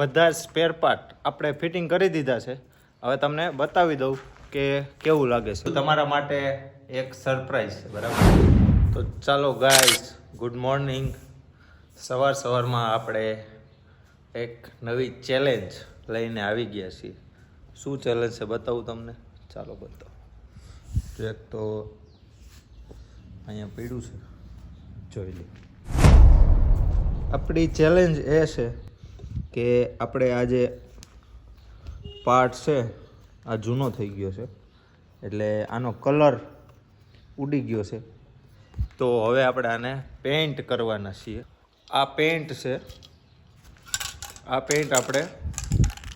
બધા જ spare part આપણે ફિટિંગ કરી દીધા છે. હવે તમને બતાવી દઉં કે કેવું લાગે છે. તમારા માટે એક સરપ્રાઈઝ છે બરાબર? તો ચાલો ગાઈઝ ગુડ મોર્નિંગ સવાર સવારમાં આપણે એક નવી ચેલેન્જ લઈને આવી ગયા છીએ. શું ચેલેન્જ છે બતાવું તમને? ચાલો બતાવો. એક તો અહીંયા પીડ્યું છે. જોઈ લો. આપણી ચેલેન્જ એ છે કે આપણે આ જે પાર્ટ છે, આ જૂનો થઈ ગયો છે, એટલે આનો કલર ઉડી ગયો છે. તો હવે આપણે આને પેઇન્ટ કરવાના છીએ. આ પેઇન્ટ છે. આ પેઇન્ટ આપણે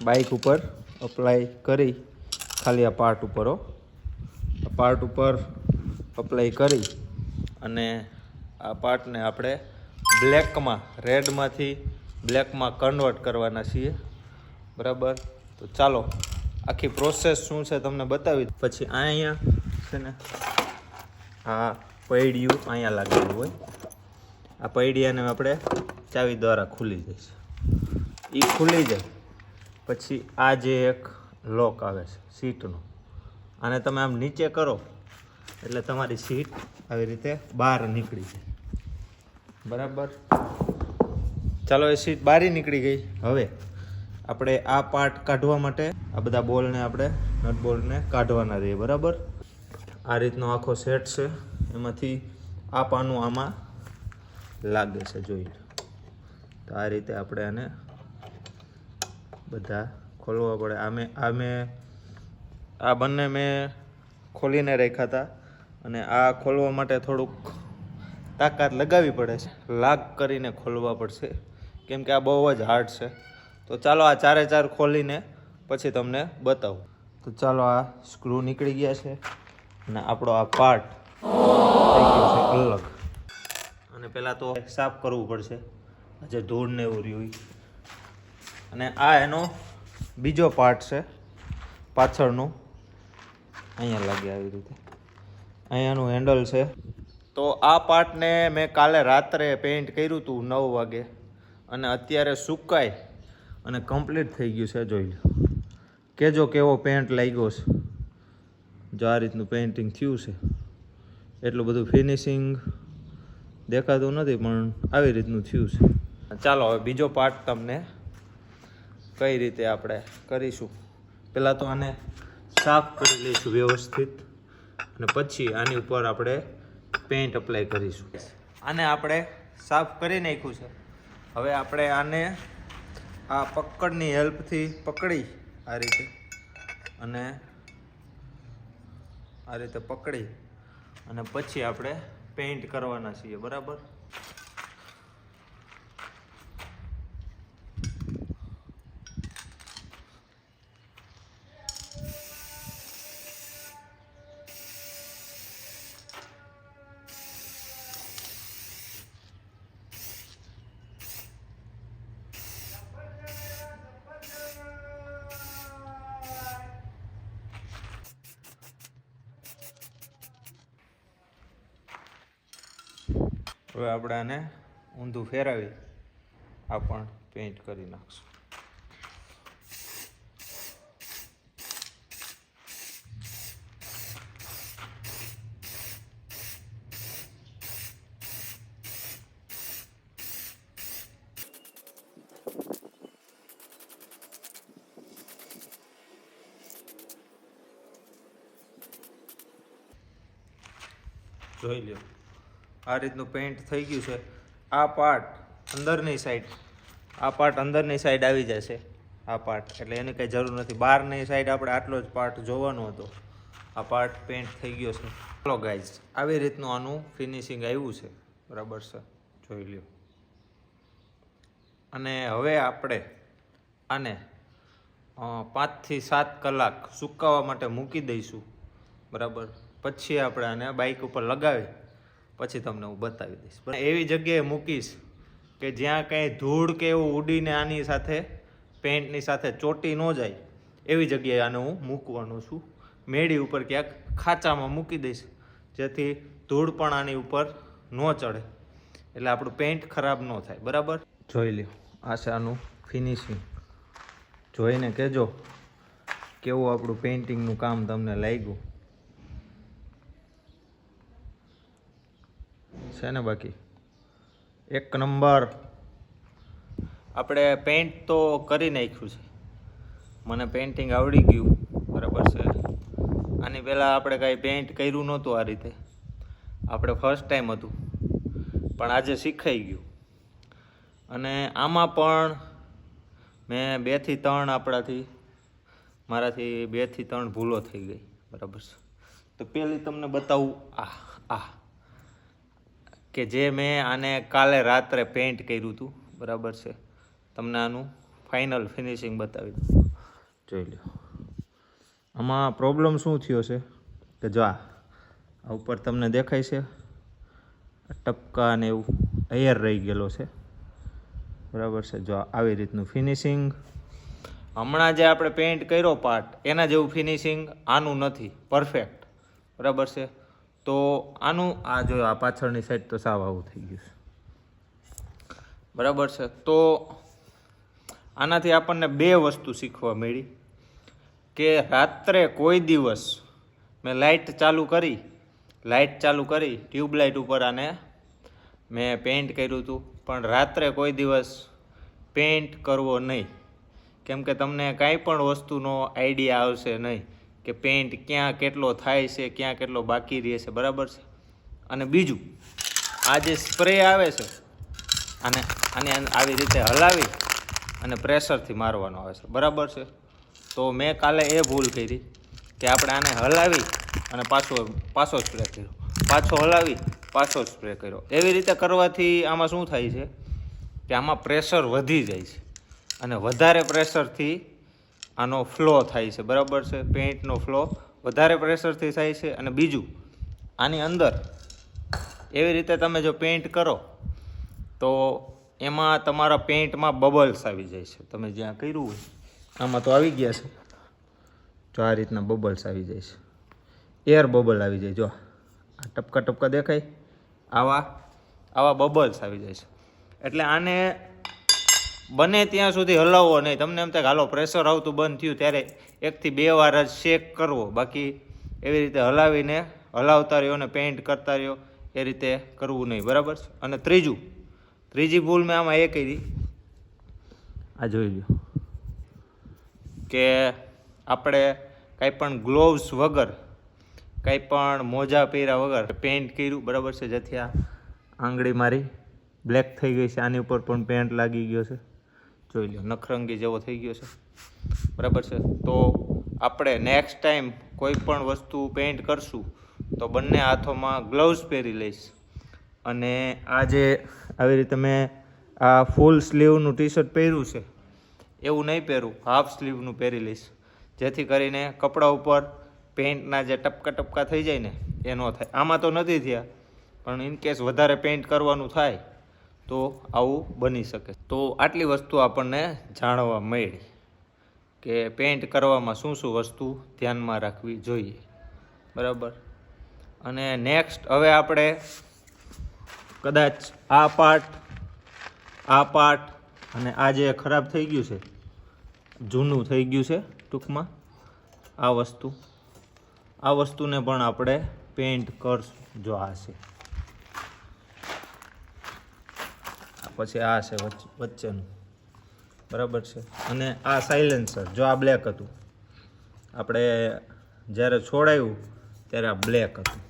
બાઇક ઉપર અપ્લાય કરી, ખાલી આ પાર્ટ ઉપર પાર્ટ ઉપર અપ્લાય કરી અને આ પાર્ટને આપણે બ્લેકમાં રેડમાંથી બ્લેકમાં કન્વર્ટ કરવાના છીએ. બરાબર? તો ચાલો, આખી પ્રોસેસ શું છે તમને બતાવી પછી અહીંયા છે ને, આ પૈડિયું અહીંયા લાગેલું હોય. આ પૈડિયાને આપણે ચાવી દ્વારા ખુલી જઈશ. એ ખુલી જાય. પછી આ જે એક લોક આવે છે સીટનો આને તમે આમ નીચે કરો, એટલે તમારી સીટ આવી રીતે બહાર નીકળી જાય. બરાબર? ચાલો એ સીટ બારી નીકળી ગઈ. હવે આપણે આ પાર્ટ કાઢવા માટે આ બધા બોલને આપણે નટ બોલ્ટને કાઢવાના રહીએ, બરાબર? આ રીતનો આખો સેટ છે. એમાંથી આ પાનું આમાં લાગે છે જોઈને તો આ રીતે આપણે આને બધા ખોલવા પડે. આમે આમે આ બંને મેં ખોલીને રાખ્યા હતા અને આ ખોલવા માટે થોડુંક તાકાત લગાવવી પડે છે. લાગ કરીને ખોલવા પડશે. કેમ કે આ બહુ જ હાર્ડ છે. તો ચાલો આ ચારે ચાર ખોલીને પછી તમને બતાવું. તો ચાલો આ સ્ક્રૂ નીકળી ગયા છે અને આપણો આ પાર્ટ અલગ. અને પહેલાં તો સાફ કરવું પડશે. જે ધૂળ ને એવું રહ્યું. અને આ એનો બીજો પાર્ટ છે. પાછળનું. અહીંયા લાગે આવી રીતે. અહીંયાનું હેન્ડલ છે. તો આ પાર્ટને મેં કાલે રાત્રે પેઇન્ટ કર્યું હતું નવ વાગે. અને અત્યારે સુકાય અને કમ્પ્લીટ થઈ ગયું છે, જોઈ લો. કેજો કેવો પેન્ટ લાગ્યો છે. જો આ રીતનું પેઇન્ટિંગ થયું છે. એટલું બધું ફિનિશિંગ દેખાતું નથી, પણ આવી રીતનું થયું છે. ચાલો, હવે બીજો પાર્ટ તમને કઈ રીતે આપણે કરીશું. પહેલાં તો આને સાફ કરી લઈશું વ્યવસ્થિત અને પછી આની ઉપર આપણે પેન્ટ અપ્લાય કરીશું. આને આપણે સાફ કરી નાખ્યું છે. હવે આપણે આને આ પકડની હેલ્પથી પકડી આ રીતે. અને આ રીતે પકડી. અને પછી આપણે પેઇન્ટ કરવાના છીએ, બરાબર? હવે આપણે આને ઊંધું ફેરવી આ પણ પેઇન્ટ કરી નાખશું. જોઈ લ્યો. આ રીતનું પેઇન્ટ થઈ ગયું છે. આ પાર્ટ અંદરની સાઈડ આ પાર્ટ અંદરની સાઈડ આવી જશે. આ પાર્ટ એટલે એની કંઈ જરૂર નથી. બહારની સાઈડ આપણે આટલો જ પાર્ટ જોવાનો હતો. આ પાર્ટ પેઇન્ટ થઈ ગયો છે. ચાલો ગાઈઝ આવી રીતનું આનું ફિનિશિંગ આવ્યું છે. બરાબર છે? જોઈ લ્યો. અને હવે આપણે આને પાંચથી સાત કલાક સુકાવા માટે મૂકી દઈશું. બરાબર? પછી આપણે આને બાઇક ઉપર લગાવી. પછી તમને હું બતાવી દઈશ. પણ એવી જગ્યાએ મૂકીશ કે જ્યાં કંઈ ધૂળ કે એવું ઉડીને આની સાથે પેન્ટની સાથે ચોટી ન જાય, એવી જગ્યાએ આને હું મૂકવાનો છું. મેળી ઉપર ક્યાંક ખાંચામાં મૂકી દઈશ, જેથી ધૂળ પણ આની ઉપર ન ચડે. એટલે આપણું પેન્ટ ખરાબ ન થાય, બરાબર? જોઈ લ્યો, આ આનું ફિનિશિંગ જોઈને કહેજો, કેવું આપણું પેઇન્ટિંગનું કામ તમને લાગ્યું. છે ને બાકી? એક નંબર. આપણે પેઇન્ટ તો કરી નાખ્યું છે. મને પેઇન્ટિંગ આવડી ગયું. બરાબર છે. આની પહેલાં આપણે કાંઈ પેઇન્ટ કર્યું નહોતું આ રીતે. આપણે ફર્સ્ટ ટાઈમ હતું. પણ આજે શીખાઈ ગયું. અને આમાં પણ મેં બેથી ત્રણ આપણાથી, મારાથી બેથી ત્રણ ભૂલો થઈ ગઈ. બરાબર છે. તો પહેલી તમને બતાવું આ આ. કે જે મેં આને કાલે રાત્રે પેઇન્ટ કર્યું હતું બરાબર છે? તમને આનું ફાઇનલ ફિનિશિંગ બતાવી દઉં. જોઈ લો આમાં પ્રોબ્લેમ શું થયો છે? કે જો આ ઉપર તમને દેખાય છે ટપકા ને એવું એયર રહી ગયેલો છે. બરાબર છે? જો આવી રીતનું ફિનિશિંગ હમણાં જે આપણે પેઇન્ટ કર્યો પાર્ટ એના જેવું ફિનિશિંગ આનું નથી. પરફેક્ટ બરાબર છે? તો આનું, આ જો આ પાછળની સાઈડ તો સાવ આવું થઈ ગયું છે. બરાબર છે? તો આનાથી આપણને બે વસ્તુ શીખવા મળી કે રાત્રે કોઈ દિવસ મેં લાઇટ ચાલુ કરી લાઇટ ચાલુ કરી ટ્યુબલાઇટ ઉપર આને મેં પેઇન્ટ કર્યું હતું, પણ રાત્રે કોઈ દિવસ પેઇન્ટ કરવો નહીં. કેમ કે તમને કાંઈ પણ વસ્તુનો આઈડિયા આવશે નહીં. કે પેન્ટ ક્યાં કેટલો થાય છે, ક્યાં કેટલો બાકી રહે છે, બરાબર છે? અને બીજું, આ જે સ્પ્રે આવે છે અને આને આવી રીતે હલાવી અને પ્રેશરથી મારવાનો આવે છે, બરાબર છે? તો મેં કાલે એ ભૂલ કરી કે આપણે આને હલાવી અને પાછો પાછો સ્પ્રે કર્યો. પાછો હલાવી, પાછો સ્પ્રે કર્યો. એવી રીતે કરવાથી આમાં શું થાય છે? કે આમાં પ્રેશર વધી જાય છે. અને વધારે પ્રેશરથી આનો ફ્લો થાય છે. બરાબર છે? પેઇન્ટનો ફ્લો વધારે પ્રેશરથી થાય છે અને બીજું, આની અંદર એવી રીતે તમે જો પેઇન્ટ કરો, તો એમાં તમારા પેઇન્ટમાં બબલ્સ આવી જાય છે. તમે જ્યાં કર્યું હોય, આમાં તો આવી ગયા છે. જો આ રીતના બબલ્સ આવી જાય છે. એર બબલ આવી જાય. જો, આ ટપકા ટપકા દેખાય. આવા આવા બબલ્સ આવી જાય છે. એટલે આને બને ત્યાં સુધી હલાવવો નહીં. તમને એમ થાય હાલો પ્રેશર આવતું બંધ થયું ત્યારે એકથી બે વાર જ શેક કરવો. બાકી એવી રીતે હલાવીને હલાવતા રહ્યો અને પેઇન્ટ કરતા રહ્યો એ રીતે કરવું નહીં. બરાબર અને ત્રીજું ત્રીજી ભૂલ મેં આમાં એ કરી. આ જોઈ લો કે આપણે કાંઈ પણ ગ્લોવ્સ વગર કાંઈ પણ મોજા પહેર્યા વગર પેઇન્ટ કર્યું. બરાબર છે? જેથી આ આંગળી મારી બ્લેક થઈ ગઈ છે. આની ઉપર પણ પેન્ટ લાગી ગયો છે. જોઈ લો નખરંગી જેવો થઈ ગયો છે. બરાબર છે? તો આપણે નેક્સ્ટ ટાઈમ કોઈ પણ વસ્તુ પેઇન્ટ કરશું, તો બંને હાથોમાં ગ્લવ્સ પહેરી લઈશ. અને આ જે આવી રીતે મેં આ ફૂલ સ્લીવનું ટી શર્ટ પહેર્યું છે. એવું નહીં પહેરું હાફ સ્લીવનું પહેરી લઈશ. જેથી કરીને કપડા ઉપર પેઇન્ટના જે ટપકા ટપકા થઈ જાય ને, એ ન થાય. આમાં તો નથી થયા, પણ ઇન કેસ વધારે પેઇન્ટ કરવાનું થાય તો આવું બની શકે. તો આટલી વસ્તુ આપણને જાણવા મળી કે પેઇન્ટ કરવામાં શું શું વસ્તુ ધ્યાનમાં રાખવી જોઈએ. બરાબર? અને નેક્સ્ટ હવે આપણે કદાચ આ પાર્ટ આ પાર્ટ અને આ જે ખરાબ થઈ ગયું છે, જૂનું થઈ ગયું છે ટૂંકમાં, આ વસ્તુ, આ વસ્તુને પણ આપણે પેઇન્ટ કરશું જો આ છે આ પછી આ છે વચ્ચેનું. બરાબર છે? અને આ સાયલેન્સર જો આ બ્લેક હતું. આપણે જ્યારે છોડાયું, ત્યારે આ બ્લેક હતું.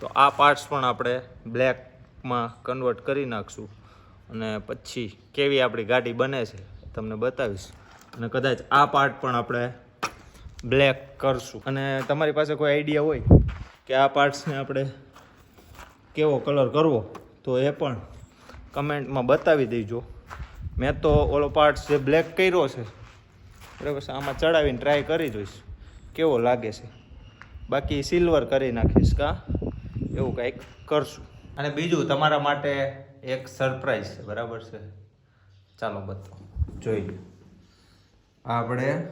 તો આ પાર્ટ્સ પણ આપણે બ્લેકમાં કન્વર્ટ કરી નાખશું. અને પછી કેવી આપણી ગાડી બને છે, તમને બતાવીશ. અને કદાચ આ પાર્ટ પણ આપણે બ્લેક કરશું. અને તમારી પાસે કોઈ આઈડિયા હોય કે આ પાર્ટ્સને આપણે કેવો કલર કરવો, તો એ પણ કમેન્ટમાં બતાવી દેજો. મેં તો ઓલો પાર્ટ્સ જે બ્લેક કર્યો છે, બરાબર છે, આમાં ચડાવીને ટ્રાય કરી જોઈશ. કેવો લાગે છે? બાકી સિલ્વર કરી નાખીશ કા? એવું કંઈક કરશું. અને બીજું, તમારા માટે એક સરપ્રાઈઝ છે, બરાબર છે? ચાલો બતાવો જોઈ લો. આપણે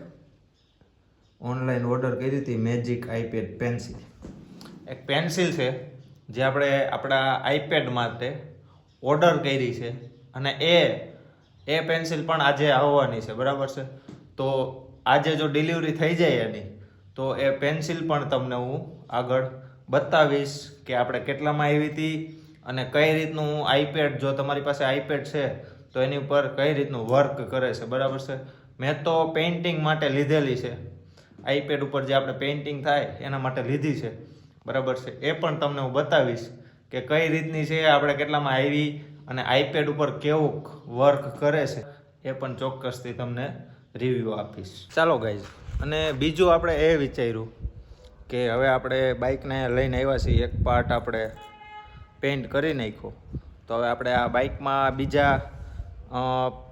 ઓનલાઈન ઓર્ડર કરી હતી મેજિક આઈપેડ પેન્સિલ એક પેન્સિલ છે, જે આપણે આપણા આઈપેડ માટે ઓર્ડર કરી છે અને એ એ પેન્સિલ પણ આજે આવવાની છે, બરાબર છે? તો આજે જો ડિલિવરી થઈ જાય એની, તો એ પેન્સિલ પણ તમને હું આગળ બતાવીશ કે આપણે કેટલામાં આવી હતી અને કઈ રીતનું આઈપેડ, જો તમારી પાસે આઈપેડ છે, તો એની ઉપર કઈ રીતનું વર્ક કરે છે, બરાબર છે? મેં તો પેઇન્ટિંગ માટે લીધેલી છે. આઈપેડ ઉપર જે આપણે પેઇન્ટિંગ થાય, એના માટે લીધી છે, બરાબર છે? એ પણ તમને હું બતાવીશ. કે કઈ રીતની છે, આપણે કેટલામાં આવી અને આઈપેડ ઉપર કેવું વર્ક કરે છે, એ પણ ચોક્કસથી તમને રિવ્યૂ આપીશ. ચાલો ગાઈઝ અને બીજું આપણે એ વિચાર્યું કે હવે આપણે બાઇકને લઈને આવ્યા છીએ, એક પાર્ટ આપણે પેઇન્ટ કરી નાખ્યો. તો હવે આપણે આ બાઇકમાં બીજા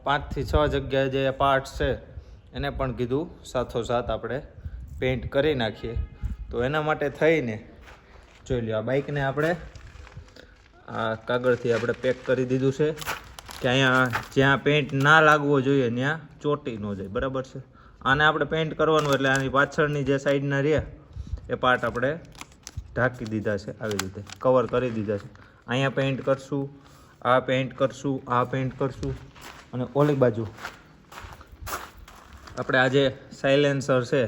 પાંચથી છ જગ્યાએ જે પાર્ટ્સ છે, એને પણ કીધું, સાથોસાથ આપણે પેઇન્ટ કરી નાખીએ. તો એના માટે થઈને, જોઈ લ્યો, આ બાઇકને આપણે આ કાગળથી આપણે પેક કરી દીધું છે કે અહીંયા જ્યાં પેન્ટ ના લાગવો જોઈએ, ત્યાં ચોટી ન જાય. બરાબર છે? આને આપણે પેન્ટ કરવાનું એટલે આની પાછળની જે સાઈડના રહ્યા, એ પાર્ટ આપણે ઢાંકી દીધા છે આવી રીતે. કવર કરી દીધા છે. અહીંયા પેન્ટ કરશું, આ પેન્ટ કરશું, આ પેન્ટ કરશું અને ઓલી બાજુ આપણે આજે સાયલેન્સર છે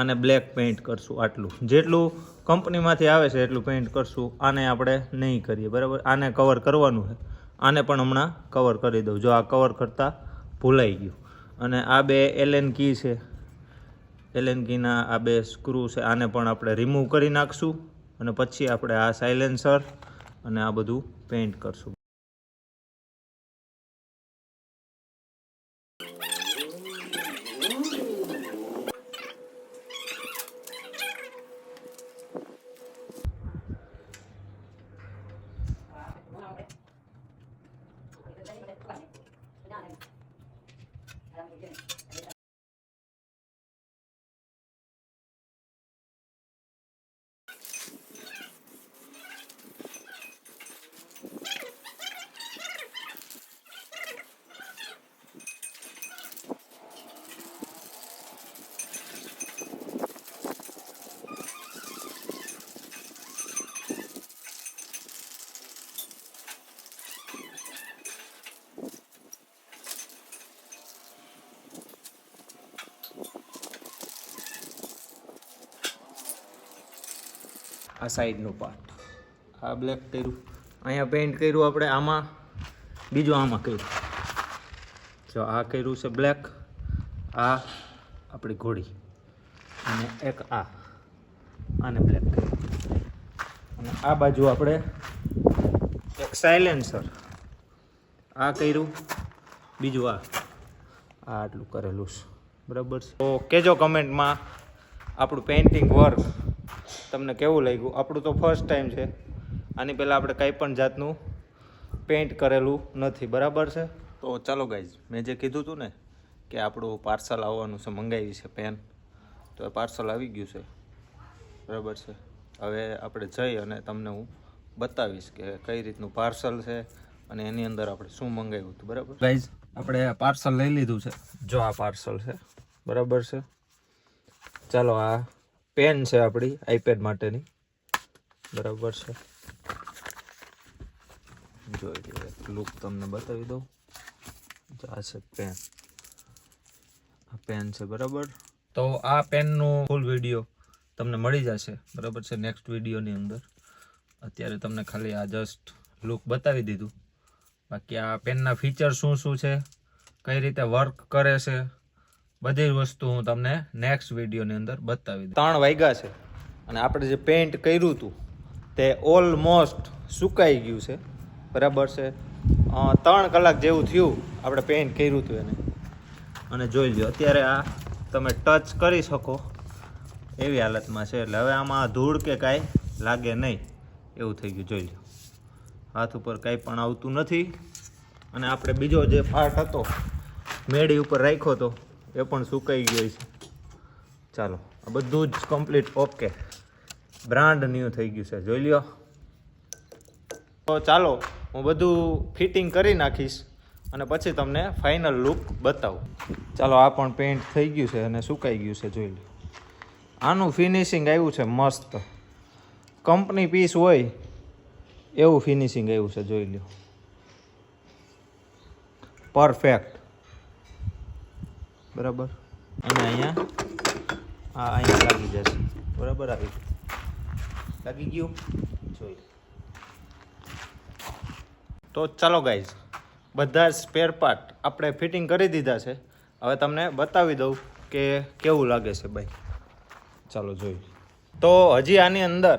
અને બ્લેક પેન્ટ કરશું આટલું. જેટલું કંપનીમાંથી આવે છે એટલું પેઇન્ટ કરશું, આને આપણે નહીં કરીએ, બરાબર? આને કવર કરવાનું છે. આને પણ હમણાં કવર કરી દઉં. જો આ કવર કરતાં ભૂલાઈ ગયું. અને આ બે એલએન કી છે. એલએન કીના આ બે સ્ક્રૂ છે, આને પણ આપણે રિમૂવ કરી નાખશું. અને પછી આપણે આ સાયલેન્સર અને આ બધું પેઇન્ટ કરશું. આ સાઈડનું પાર્ટ આ બ્લેક કર્યું. અહીંયા પેઇન્ટ કર્યું આપણે આમાં. બીજું આમાં કર્યું. જો આ કર્યું છે બ્લેક આ આપણી ઘોડી અને એક આ. આને બ્લેક કર્યું. અને આ બાજુ આપણે એક સાયલેન્સર આ કર્યું બીજું આ. આ આટલું કરેલું છે. બરાબર છે? તો કેજો કમેન્ટમાં આપણું પેઇન્ટિંગ વર્ક તમને કેવું લાગ્યું? આપણું તો ફર્સ્ટ ટાઈમ છે. આની પહેલાં આપણે કંઈ પણ જાતનું પેઇન્ટ કરેલું નથી. બરાબર છે? તો ચાલો ગાઈઝ મેં જે કીધું હતું ને કે આપણું પાર્સલ આવવાનું છે મંગાવી છે પેન તો એ પાર્સલ આવી ગયું છે. બરાબર છે? હવે આપણે જઈ અને તમને હું બતાવીશ કે કઈ રીતનું પાર્સલ છે અને એની અંદર આપણે શું મંગાવ્યું હતું. બરાબર? ગાઈઝ આપણે પાર્સલ લઈ લીધું છે. જો આ પાર્સલ છે. બરાબર છે? ચાલો આ પેન છે આપણી આઈપેડ માટેની. બરાબર છે. જોઈ લો લુક તમને બતાવી દઉં. આ છે પેન આ પેન છે, બરાબર? તો આ પેનનું ફૂલ વીડિયો તમને મળી જશે. બરાબર છે નેક્સ્ટ વિડીયોની અંદર. અત્યારે તમને ખાલી આ જસ્ટ લુક બતાવી દીધું. બાકી આ પેનના ફીચર શું શું છે? કઈ રીતે વર્ક કરે છે? બધી વસ્તુ હું તમને નેક્સ્ટ વિડીયોની અંદર બતાવી દઉં. ત્રણ વાગ્યા છે અને આપણે જે પેઇન્ટ કર્યું હતું, તે ઓલમોસ્ટ સુકાઈ ગયું છે. બરાબર છે? ત્રણ કલાક જેવું થયું આપણે પેઇન્ટ કર્યું હતું એને. અને જોઈ લો અત્યારે આ તમે ટચ કરી શકો. એવી હાલતમાં છે, એટલે હવે આમાં ધૂળ કે કાંઈ લાગે નહીં. એવું થઈ ગયું, જોઈ લો હાથ ઉપર કાંઈ પણ આવતું નથી. અને આપણે બીજો જે પાર્ટ હતો, મેળી ઉપર રાખ્યો હતો એ પણ સુકાઈ ગયો છે. ચાલો, આ બધું જ કમ્પ્લીટ ઓકે બ્રાન્ડ ન્યૂ થઈ ગયું છે. જોઈ લ્યો. તો ચાલો, હું બધું ફિટિંગ કરી નાખીશ અને પછી તમને ફાઇનલ લુક બતાવું. ચાલો, આ પણ પેન્ટ થઈ ગયું છે અને સુકાઈ ગયું છે, જોઈ લો આનું ફિનિશિંગ આવ્યું છે મસ્ત. કંપની પીસ હોય, એવું ફિનિશિંગ આવ્યું છે, જોઈ લો પરફેક્ટ બરાબર? અને અહીંયા? આ અહીંયા લાગી જશે. બરાબર આવી. લાગી ગયું? જોઈ. તો ચાલો ગાઈઝ બધા સ્પેર પાર્ટ આપણે ફિટિંગ કરી દીધા છે. હવે તમને બતાવી દઉં કે કેવું લાગે છે ભાઈ. ચાલો જોઈ. તો હજી આની અંદર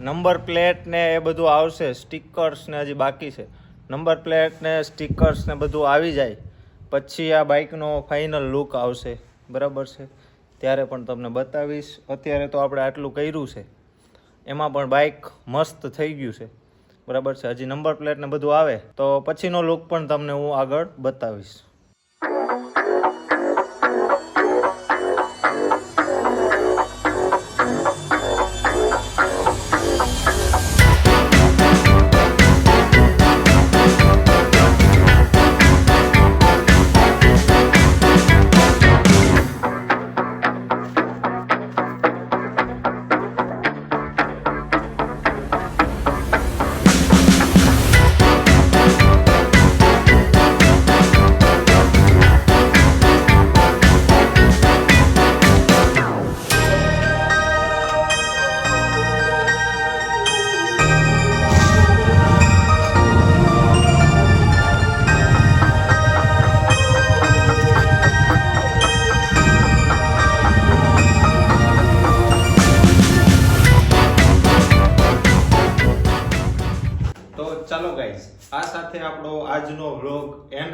નંબર પ્લેટ ને એ બધું આવશે સ્ટીકર્સ ને હજી બાકી છે. નંબર પ્લેટ ને સ્ટીકર્સ ને બધું આવી જાય. પછી આ બાઇકનો ફાઇનલ લુક આવશે. બરાબર છે? ત્યારે પણ તમને બતાવીશ. અત્યારે તો આપણે આટલું કર્યું છે. એમાં પણ બાઇક મસ્ત થઈ ગયું છે. બરાબર છે? હજી નંબર પ્લેટને બધું આવે. તો પછીનો લુક પણ તમને હું આગળ બતાવીશ.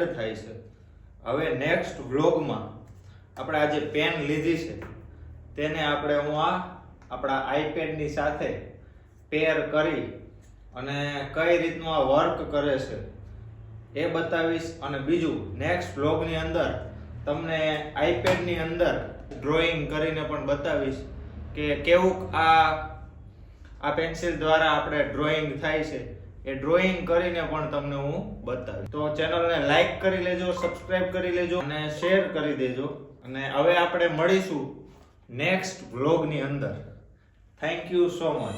એન્ડ થાય છે. હવે નેક્સ્ટ વ્લોગમાં આપણે આજે પેન લીધી છે, તેને આપણે હું આ આપણા આઈપેડની સાથે પેર કરી અને કઈ રીતનું આ વર્ક કરે છે એ બતાવીશ અને બીજું નેક્સ્ટ વ્લોગની અંદર તમને આઈપેડની અંદર ડ્રોઈંગ કરીને પણ બતાવીશ કે કેવું આ આ પેન્સિલ દ્વારા આપણે ડ્રોઈંગ થાય છે. એ ડ્રોઈંગ કરીને પણ તમને હું બતાવીશ. તો ચેનલને લાઈક કરી લેજો સબસ્ક્રાઇબ કરી લેજો અને શેર કરી દેજો. અને હવે આપણે મળીશું નેક્સ્ટ વ્લોગની અંદર. Thank you so much